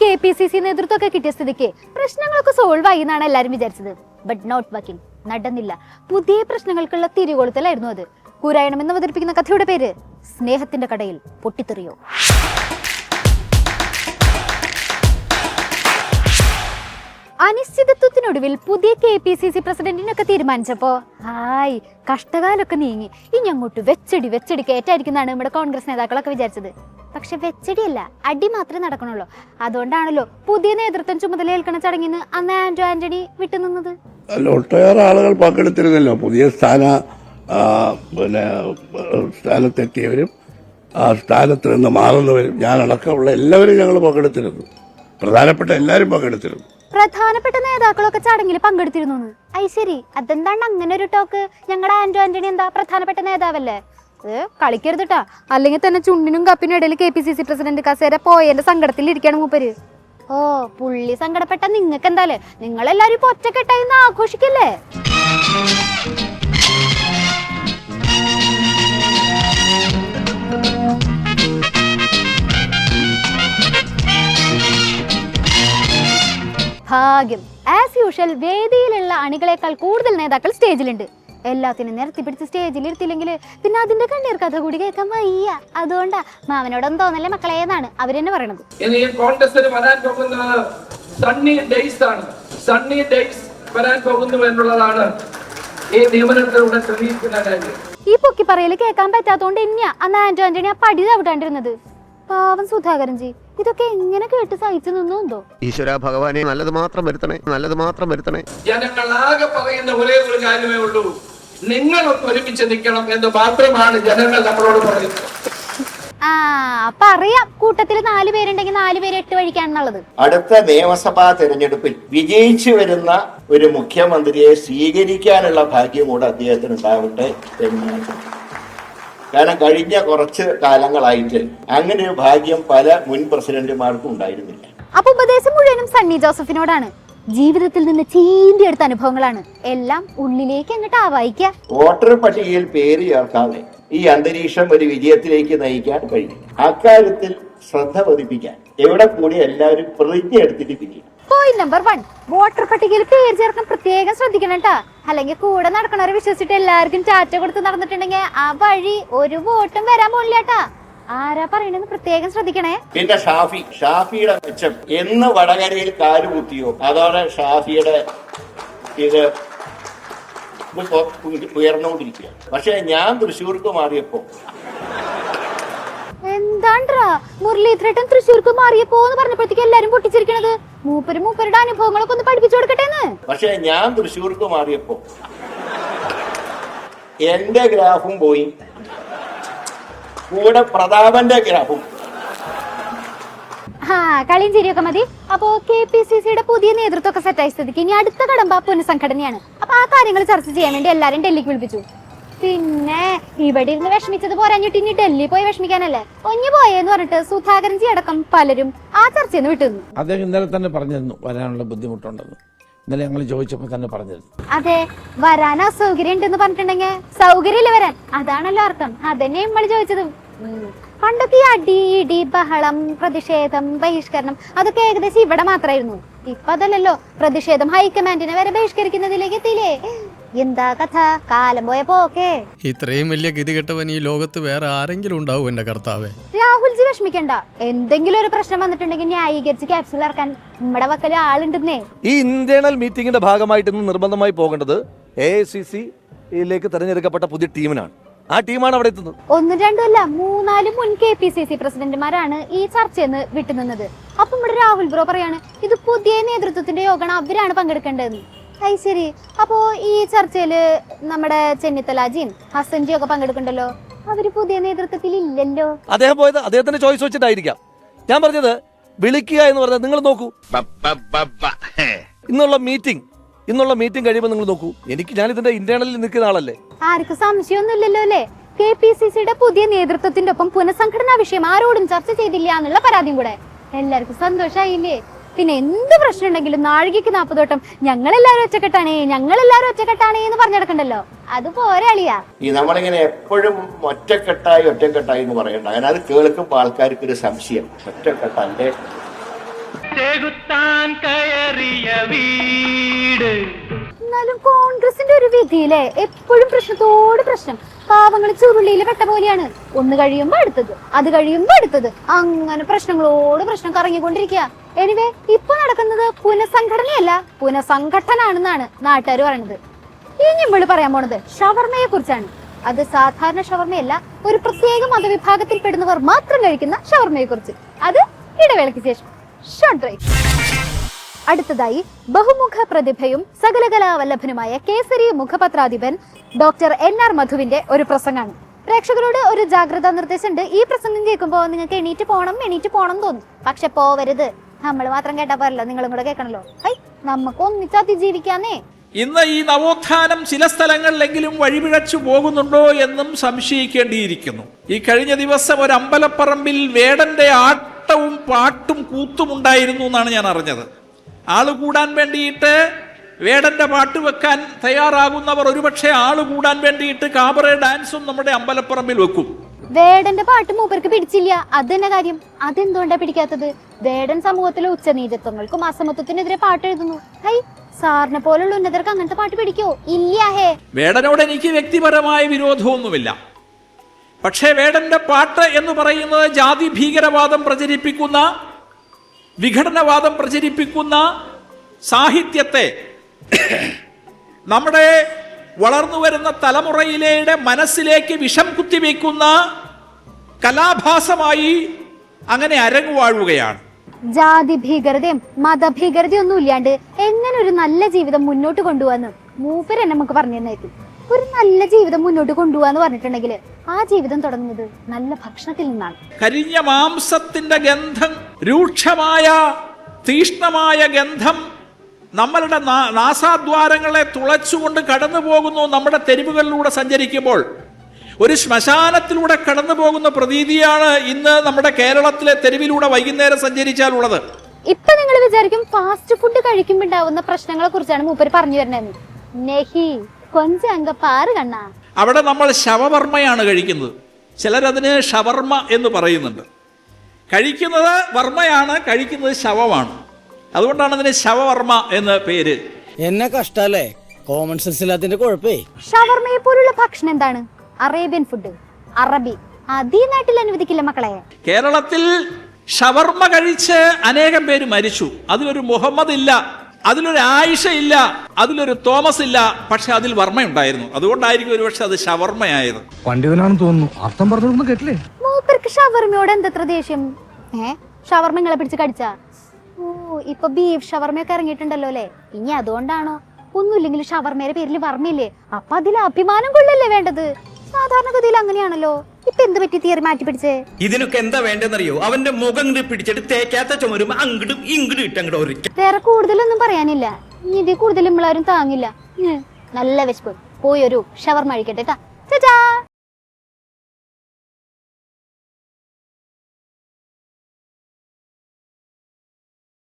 K P C C നേതൃത്വമൊക്കെ കിട്ടിയ സ്ഥിതിക്ക് പ്രശ്നങ്ങളൊക്കെ സോൾവ് ആയി എന്നാണ് എല്ലാരും വിചാരിച്ചത്. ബട്ട് നോട്ട് വർക്കിംഗ് നടന്നില്ല. പുതിയ പ്രശ്നങ്ങൾക്കുള്ള തിരികൊളുത്തലായിരുന്നു അത്. കൂരായണം എന്ന് അവതരിപ്പിക്കുന്ന കഥയുടെ പേര് സ്നേഹത്തിന്റെ കടയിൽ പൊട്ടിത്തെറിയോ? അനിശ്ചിതത്വത്തിനൊടുവിൽ പുതിയ കെ പി സി സി പ്രസിഡന്റിനൊക്കെ തീരുമാനിച്ചപ്പോ ഹായ് കഷ്ടകാലൊക്കെ നീങ്ങി. ഇനി അങ്ങോട്ട് വെച്ചടി വെച്ചടി കയറ്റായിരിക്കുന്നതാണ് നമ്മുടെ കോൺഗ്രസ് നേതാക്കളൊക്കെ വിചാരിച്ചത്. പക്ഷെ വെച്ചടിയല്ല അടി മാത്രമേ നടക്കണുള്ളൂ. അതുകൊണ്ടാണല്ലോ പുതിയ നേതൃത്വം ചുമതലയേൽക്കണ ചടങ്ങിന് അന്ന് ആന്റോ ആന്റണി വിട്ടുനിന്നത്. അല്ല ഒട്ടേറെ ആളുകൾ പങ്കെടുത്തിരുന്നല്ലോ. പുതിയ സ്ഥാന പിന്നെ സ്ഥാനത്തെത്തിയവരും ആ സ്ഥാനത്ത് നിന്ന് മാറുന്നവരും ഞാനടക്കമുള്ള എല്ലാവരും ഞങ്ങൾ പങ്കെടുത്തിരുന്നു. പ്രധാനപ്പെട്ട എല്ലാവരും പങ്കെടുത്തിരുന്നു. പ്രധാനപ്പെട്ട നേതാക്കളൊക്കെ ചടങ്ങിൽ പങ്കെടുത്തിരുന്നു ഐ ശരി അതെന്താണ് അങ്ങനെ ഒരു ടോക്ക് ഞങ്ങളുടെ ആന്റോ ആന്റണി എന്താ പ്രധാനപ്പെട്ട നേതാവല്ലേ? ഏ കളിക്കരുതട്ടാ അല്ലെങ്കിൽ തന്നെ ചുണ്ടിനും കപ്പിനും ഇടയിൽ K P C C president കസേര പോയതിന്റെ സങ്കടത്തിൽ ഇരിക്കണം മൂപ്പര്. ഓ പുള്ളി സങ്കടപ്പെട്ട നിങ്ങൾക്ക് എന്താല്ലേ? നിങ്ങളെല്ലാരും ഇപ്പൊ ഒറ്റക്കെട്ടായി ആഘോഷിക്കല്ലേ? ഭാഗ്യം. ആസ് യൂഷ്വൽ വേദിയിലുള്ള അണികളെക്കാൾ കൂടുതൽ നേതാക്കൾ സ്റ്റേജിലുണ്ട്. എല്ലാത്തിനും നിരത്തി പിടിച്ച് സ്റ്റേജിൽ ഇരുത്തില്ലെങ്കിൽ പിന്നെ അതിന്റെ കണ്ണീർ കഥ കൂടി കേൾക്കാൻ വയ്യ. അതുകൊണ്ടാ മാമനോടൊന്നും തോന്നല്ലേ മക്കളെ എന്നാണ് അവരെന്നെ പറയണത്. സണ്ണി ഡേയ്സ് ആണ്. സണ്ണി ഡേയ്സ് വരാൻ പോകുന്നു എന്നുള്ളതാണ് ഈ നിയമനത്തിലൂടെ തെളിയിക്കുന്ന കാര്യം. ഈ പൊക്കി പറയൽ കേൾക്കാൻ പറ്റാത്തോണ്ട് തന്നെയാ അന്ന് ആന്റോ ആന്റണി ആ പടി ചവിട്ടാണ്ടിരുന്നത്. പാവം സുധാകരൻ ജി ഇതൊക്കെ എങ്ങനെ കേട്ട് സഹിച്ചു നിന്നുണ്ടോ ഈശ്വര ഭഗവാനെ നല്ലത് മാത്രം വരുത്തണേ നല്ലത് മാത്രം വരുത്തണേ. ജനങ്ങളാകെ പറയുന്ന ഒരേ ഒരു കാര്യമേ ഉള്ളൂ. നിങ്ങൾ ഒരുമിച്ച് നിൽക്കണം എന്ന് മാത്രമാണ് ജനങ്ങൾ നമ്മളോട് പറയുന്നത്. ആ അപ്പൊ അറിയാം കൂട്ടത്തിൽ നാല് പേരുണ്ടെങ്കിൽ നാല് പേര് എട്ട് വഴിക്കാണെന്നുള്ളത്. അടുത്ത നിയമസഭാ തെരഞ്ഞെടുപ്പിൽ വിജയിച്ചു വരുന്ന ഒരു മുഖ്യമന്ത്രിയെ സ്വീകരിക്കാനുള്ള ഭാഗ്യം കൂടെ അദ്ദേഹത്തിന് ഉണ്ടാവട്ടെ എന്ന്. കാരണം കഴിഞ്ഞ കുറച്ച് കാലങ്ങളായിട്ട് അങ്ങനെ ഒരു ഭാഗ്യം പല മുൻ പ്രസിഡന്റുമാർക്കും ഉണ്ടായിരുന്നില്ല. അപ്പൊ ഉപദേശം മുഴുവനും സണ്ണി ജോസഫിനോടാണ്. ജീവിതത്തിൽ നിന്ന് ചീന്തി എടുത്ത അനുഭവങ്ങളാണ്. എല്ലാം ഉള്ളിലേക്ക് അങ്ങോട്ട് ആവായിക്ക വോട്ടർ പട്ടികയിൽ പേര് ചേർക്കാതെ ഈ അന്തരീക്ഷം ഒരു വിജയത്തിലേക്ക് നയിക്കാൻ കഴിയും. അക്കാര്യത്തിൽ ശ്രദ്ധ പതിപ്പിക്കാൻ. എവിടെ കൂടി എല്ലാവരും പ്രതിജ്ഞ എടുത്തിട്ട് പിരിയും. പോയിന്റ് നമ്പർ വൺ വോട്ടർ പട്ടികയിൽ പേര് ചേർക്കാൻ പ്രത്യേകം ശ്രദ്ധിക്കണം കേട്ടോ അല്ലെങ്കിൽ കൂടെ നടക്കണവരെ വിശ്വസിച്ചിട്ട് എല്ലാവർക്കും ചാറ്റ കൊടുത്ത് നടന്നിട്ടുണ്ടെങ്കിൽ ആ വഴി ഒരു വോട്ടും വരാൻ പോകില്ല കേട്ടാ ആരാ പറയണെന്ന് പ്രത്യേകം ശ്രദ്ധിക്കണേ. പിന്നെ ഷാഫി. ഷാഫിയുടെ മെച്ചം. എന്ന് വടകരയിൽ കാലുകുത്തിയോ അതാണ് ഷാഫിയുടെ ഇത് ഉയർന്നുകൊണ്ടിരിക്കുക പക്ഷെ ഞാൻ തൃശ്ശൂർക്ക് മാറിയപ്പോ. എന്താണ്ടാ മുരളീധരേട്ടൻ തൃശ്ശൂർക്ക് മാറിയപ്പോന്ന് പറഞ്ഞപ്പോഴത്തേക്ക് എല്ലാരും പൊട്ടിച്ചിരിക്കണത്. മൂപ്പര് മൂപ്പരുടെ അനുഭവങ്ങളൊക്കെ ഒന്ന് പഠിപ്പിച്ചു കൊടുക്കട്ടേന്ന്. പക്ഷെ ഞാൻ തൃശ്ശൂർക്ക് മാറിയപ്പോ എന്റെ ഗ്രാഫും പോയി. കൂടെ പ്രതാപന്റെ ഗ്രാഫും. ആ കളിയും ശരിയൊക്കെ മതി. അപ്പോ കെ പി സി സിയുടെ പുതിയ നേതൃത്വമൊക്കെ സെറ്റായി സ്ഥിതിക്ക്. ഇനി അടുത്ത കടമ്പ പുനഃസംഘടനയാണ്. അപ്പൊ ആ കാര്യങ്ങൾ ചർച്ച ചെയ്യാൻ വേണ്ടി എല്ലാരും ഡൽഹിക്ക് വിളിപ്പിച്ചു. പിന്നെ ഇവിടെ ഇരുന്ന് വിഷമിച്ചത് പോരാഞ്ഞിട്ട് ഇനി ഡൽഹി പോയി വിഷമിക്കാനല്ലേ? ഒഞ്ഞു പോയെന്ന് പറഞ്ഞിട്ട് സുധാകരൻ ജി അടക്കം പലരും ആ ചർച്ചയിൽ നിന്ന് അദ്ദേഹം ഇന്നലെ തന്നെ പറഞ്ഞിരുന്നു വരാനുള്ള ബുദ്ധിമുട്ടുണ്ടെന്ന്. ഇന്നലെ ഞങ്ങൾ ചോദിച്ചപ്പോൾ തന്നെ പറഞ്ഞിരുന്നു. അതെ വരാൻ അസൗകര്യം ഉണ്ടെന്ന് പറഞ്ഞിട്ടുണ്ടെങ്കിൽ സൗകര്യമില്ല വരാൻ. അതാണല്ലോ അർത്ഥം. അതന്നെ നമ്മൾ ചോദിച്ചത്. ഉം. പണ്ടൊക്കെ ഈ അടി ഇടി ബഹളം പ്രതിഷേധം ബഹിഷ്കരണം അതൊക്കെ ഏകദേശം ഇവിടെ മാത്രമായിരുന്നു ഇപ്പൊ അതല്ലല്ലോ. പ്രതിഷേധം ഹൈക്കമാൻഡിനെ വരെ ബഹിഷ്കരിക്കുന്നതിലേക്ക് എത്തിയില്ലേ? എന്താ കഥ? കാലം പോയപ്പോ പോക്കേ. ഇത്രയും വലിയ ഗതികെട്ടവൻ ഈ ലോകത്ത് വേറെ ആരെങ്കിലും ഉണ്ടാവും എന്റെ കർത്താവേ. രാഹുൽജി വിഷമിക്കണ്ട. എന്തെങ്കിലും ഒരു പ്രശ്നം വന്നിട്ടുണ്ടെങ്കിൽ ന്യായീകരിച്ച് ക്യാപ്സിൽ ഇറക്കാൻ നമ്മുടെ വക്കൽ ആളുണ്ടെന്നേ. ഈ ഇന്റേണൽ മീറ്റിംഗിന്റെ ഭാഗമായിട്ട് ഇന്ന് നിർബന്ധമായി പോകേണ്ടത് എ ഐ സി സിയിലേക്ക് തെരഞ്ഞെടുക്കപ്പെട്ട പുതിയ ടീമിനാണ്. ആ ടീമാണ് അവിടെ എത്തുന്നത്. ഒന്നും രണ്ടുമല്ല മൂന്നാൽ മുൻ കെ പി സി സി പ്രസിഡന്റുമാരാണ് ഈ ചർച്ചയെന്ന് വിട്ടുനിന്നത്. അപ്പൊ നമ്മുടെ രാഹുൽ ബ്രോ പറയാണ് ഇത് പുതിയ നേതൃത്വത്തിന്റെ യോഗമാണ് അവരാണ് പങ്കെടുക്കേണ്ടതെന്ന്. അത് ശരി. അപ്പോ ഈ ചർച്ചയിൽ നമ്മുടെ ചെന്നിത്തലാജിയും ഹസൻജിയും ഒക്കെ പങ്കെടുക്കണ്ടല്ലോ? അവർ പുതിയ നേതൃത്വത്തിൽ ഇല്ലല്ലോ അദ്ദേഹം പോയത് അദ്ദേഹത്തിന്റെ ചോയ്സ് വെച്ചിട്ടായിരിക്കാം. ഞാൻ പറഞ്ഞത് വിളിക്കുക എന്ന് പറഞ്ഞത് നിങ്ങൾ നോക്കൂ. ഇന്നുള്ള മീറ്റിംഗ് ഇന്നുള്ള മീറ്റിംഗ് കഴിയുമ്പോൾ നിങ്ങൾ നോക്കൂ. എനിക്ക് ഞാൻ ഇതിന്റെ ഇന്റേണലിൽ നിൽക്കുന്ന ആളല്ലേ. ആർക്കും സംശയമൊന്നുമില്ലല്ലോ അല്ലേ? കെ പി സി സിയുടെ പുതിയ നേതൃത്വത്തിന്റെ ഒപ്പം പുനഃസംഘടനാ വിഷയം ആരോടും ചർച്ച ചെയ്തില്ല എന്നുള്ള പരാതിയും കൂടെ. എല്ലാവർക്കും സന്തോഷായില്ലേ? പിന്നെ എന്ത് പ്രശ്നം ഉണ്ടെങ്കിലും നാഴികക്ക് നാപ്പതോട്ടം ഞങ്ങളെല്ലാരും ഒറ്റക്കെട്ടാണേ ഞങ്ങളെല്ലാരും ഒറ്റക്കെട്ടാണേ എന്ന് പറഞ്ഞെടുക്കണ്ടല്ലോ അത് പോരാളിയാ അളിയാ ഈ നമ്മളിങ്ങനെ എപ്പോഴും ഒറ്റക്കെട്ടായി ഒറ്റക്കെട്ടായി എന്ന് പറയണ്ട. അങ്ങനെ അത് കേൾക്കുമ്പോൾ ആൾക്കാർക്ക് ഒരു സംശയം. ഒറ്റക്കെട്ടല്ലേ? എന്നാലും കോൺഗ്രസിന്റെ ഒരു വിധിയിലെ എപ്പോഴും പ്രശ്നത്തോട് പ്രശ്നം. പാവങ്ങൾ ചുരുളിയിൽ പെട്ട പോലെയാണ്. ഒന്ന് കഴിയുമ്പോ അടുത്തത് അത് കഴിയുമ്പോ അടുത്തത്. അങ്ങനെ പ്രശ്നങ്ങളോട് പ്രശ്നം കറങ്ങിക്കൊണ്ടിരിക്കുക എനിവേ ഇപ്പൊ നടക്കുന്നത് പുനഃസംഘടനയല്ല പുനഃസംഘടനാണെന്നാണ് നാട്ടുകാർ പറയുന്നത് ഇനി നമ്മൾ പറയാൻ പോണത് ഷവർമയെ കുറിച്ചാണ്. അത് സാധാരണ ഷവർമയല്ല ഒരു പ്രത്യേക മതവിഭാഗത്തിൽ പെടുന്നവർ മാത്രം കഴിക്കുന്ന ഷവർമയെ കുറിച്ച്. അത് ഇടവേളയ്ക്ക് ശേഷം. ഷോർട്ട് ബ്രേക്ക് അടുത്തതായി ബഹുമുഖ പ്രതിഭയും സകലകലാവല്ലഭനുമായ കേസരി മുഖപത്രാധിപൻ ഡോക്ടർ എൻ ആർ മധുവിന്റെ ഒരു പ്രസംഗമാണ്. പ്രേക്ഷകരോട് ഒരു ജാഗ്രതാ നിർദ്ദേശമുണ്ട്. ഈ പ്രസംഗം കേൾക്കുമ്പോൾ നിങ്ങൾക്ക് എണീറ്റ് പോണം എണീറ്റ് എന്ന് തോന്നും. പക്ഷെ പോവരുത്. നമ്മൾ മാത്രം കേട്ടാ പോരല്ലോ. നിങ്ങളും കൂടെ കേൾക്കണല്ലോ. ഹൈ നമുക്ക് ഒന്നിച്ച് അതിജീവിക്കാന്നേ. ഇന്ന് ഈ നവോത്ഥാനം ചില സ്ഥലങ്ങളിലെങ്കിലും വഴിപിഴച്ചു പോകുന്നുണ്ടോ എന്നും സംശയിക്കേണ്ടിയിരിക്കുന്നു. ഈ കഴിഞ്ഞ ദിവസം ഒരു അമ്പലപ്പറമ്പിൽ വേടന്റെ ആട്ടവും പാട്ടും കൂത്തും ഉണ്ടായിരുന്നു എന്നാണ് ഞാൻ അറിഞ്ഞത്. ആൾ കൂടാൻ വേണ്ടിയിട്ട് വേടന്റെ പാട്ട് വെക്കാൻ തയ്യാറാകുന്നവർ ഒരുപക്ഷെ ആൾ കൂടാൻ വേണ്ടിയിട്ട് കാബറെ ഡാൻസും നമ്മുടെ അമ്പലപ്പറമ്പിൽ വെക്കും. വേടന്റെ പാട്ട് മൂപ്പർക്ക് പിടിച്ചില്ല. അത് തന്നെ കാര്യം? അതെന്തുകൊണ്ടാ പിടിക്കാത്തത്? വേടൻ സമൂഹത്തിലെ ഉച്ചനീചത്വങ്ങൾക്കും അസമത്വത്തിനെതിരെ പാട്ട് എഴുതുന്നു. ഹൈ സാറിനെ പോലുള്ള ഉന്നതർക്ക് അങ്ങനത്തെ പാട്ട് പിടിക്കോ? ഇല്ല ഹേ. വേടനോട് എനിക്ക് വ്യക്തിപരമായ വിരോധമൊന്നുമില്ല. പക്ഷേ വേടന്റെ പാട്ട് എന്ന് പറയുന്നത് ജാതി ഭീകരവാദം പ്രചരിപ്പിക്കുന്ന വിഘടനവാദം പ്രചരിപ്പിക്കുന്ന സാഹിത്യത്തെ നമ്മുടെ വളർന്നു വരുന്ന തലമുറയിലെ മനസ്സിലേക്ക് വിഷം കുത്തിവെക്കുന്ന കലാഭാസമായി അങ്ങനെ അരങ്ങുവാഴുകയാണ്. ജാതി ഭീകരതയും മതഭീകരതയും ഒന്നും ഇല്ലാണ്ട് എങ്ങനെ ഒരു നല്ല ജീവിതം മുന്നോട്ട് കൊണ്ടുപോകാന്ന് മൂപ്പര് എന്നെ നമുക്ക് പറഞ്ഞു തന്നായിരിക്കും ഒരു നല്ല ജീവിതം മുന്നോട്ട് കൊണ്ടുപോകാന്ന് പറഞ്ഞിട്ടുണ്ടെങ്കിൽ ആ ജീവിതം തുടങ്ങുന്നത് നല്ല ഭക്ഷണത്തിൽ നിന്നാണ്. കരിഞ്ഞ മാംസത്തിന്റെ ഗന്ധം രൂക്ഷമായ തീഷ്ണമായ ഗന്ധം നമ്മളുടെ നാസാദ്വാരങ്ങളെ തുളച്ചുകൊണ്ട് കടന്നു പോകുന്നു നമ്മുടെ തെരുവുകളിലൂടെ സഞ്ചരിക്കുമ്പോൾ. ഒരു ശ്മശാനത്തിലൂടെ കടന്നു പോകുന്ന പ്രതീതിയാണ് ഇന്ന് നമ്മുടെ കേരളത്തിലെ തെരുവിലൂടെ വൈകുന്നേരം സഞ്ചരിച്ചാലുള്ളത്. ഇപ്പൊ നിങ്ങൾ വിചാരിക്കും ഫാസ്റ്റ് ഫുഡ് കഴിക്കുമ്പോ ഉണ്ടാവുന്ന പ്രശ്നങ്ങളെ കുറിച്ചാണ് മൂപ്പര് പറഞ്ഞു തരുന്നത് നെഹി കൊഞ്ചം അങ്ക പാറ് കണ്ണാ. അവിടെ നമ്മൾ ശവവർമ്മയാണ് കഴിക്കുന്നത്. ചിലരതിന് ഷവർമ്മ എന്ന് പറയുന്നുണ്ട്. കഴിക്കുന്നത് വർമ്മയാണ് കഴിക്കുന്നത് ശവമാണ്. അതുകൊണ്ടാണ് അതിന് ശവവർമ്മ എന്ന് പേര്. എന്നെ കഷ്ടല്ലേ? Common sense ഇല്ലാത്തിന്റെ കുഴപ്പേ. ഷവർമ്മയെ പോലുള്ള ഭക്ഷണം എന്താണ്? അറേബ്യൻ ഫുഡ് അറബി. അത് ഈ നാട്ടിൽ അനുവദിക്കില്ല മക്കളെ. കേരളത്തിൽ ഷവർമ കഴിച്ച് അനേകം പേര് മരിച്ചു. അതിലൊരു മുഹമ്മദ് ഇല്ല അതിലൊരു ആയിഷ ഇല്ല അതിലൊരു തോമസ് ഇല്ല പക്ഷെ അതിൽ വർമ്മയുണ്ടായിരുന്നു. അതുകൊണ്ടായിരിക്കും ഒരുപക്ഷെ അത് ഷവർമ്മയായത് പണ്ഡിതനാണെന്ന് തോന്നുന്നു. അർത്ഥം പറഞ്ഞൊന്നും കേട്ടില്ലേ? മൂപ്പർക്ക് ഷവർമയോട് എന്തത്ര ദേഷ്യം? ഏ? ഷവർമ നിങ്ങളെ പിടിച്ച് കടിച്ച? ഓ ഇപ്പൊ ബീഫ് ഷവർമ്മയൊക്കെ ഇറങ്ങിയിട്ടുണ്ടല്ലോ അല്ലേ? ഇനി അതുകൊണ്ടാണോ? ഒന്നുമില്ലെങ്കിലും ഷവർമ്മയുടെ പേരിൽ വർമ്മയില്ലേ? അപ്പൊ അതിൽ അഭിമാനം കൊള്ളല്ലേ വേണ്ടത്? സാധാരണഗതിയിൽ അങ്ങനെയാണല്ലോ. ഇപ്പൊ എന്ത് പറ്റി തീർ മാറ്റി പിടിച്ചേ? ഇതിനൊക്കെ എന്താ വേണ്ടെന്നറിയോ അവന്റെ മുഖം ഇങ്ങോട്ട് പിടിച്ചിട്ട് തേക്കാത്ത ചുമരും അങ്ങടും ഇങ്ങടും ഇട്ടങ്ങോട്ട് ഒരു വേറെ കൂടുതലൊന്നും പറയാനില്ല. ഇനി ഇതിൽ കൂടുതൽ നമ്മളാരും താങ്ങില്ല. ഉം, നല്ല വിശപ്പ്. പോയി ഒരു ഷവർമ കഴിക്കട്ടെ ട്ടാ. ചാച്ചാ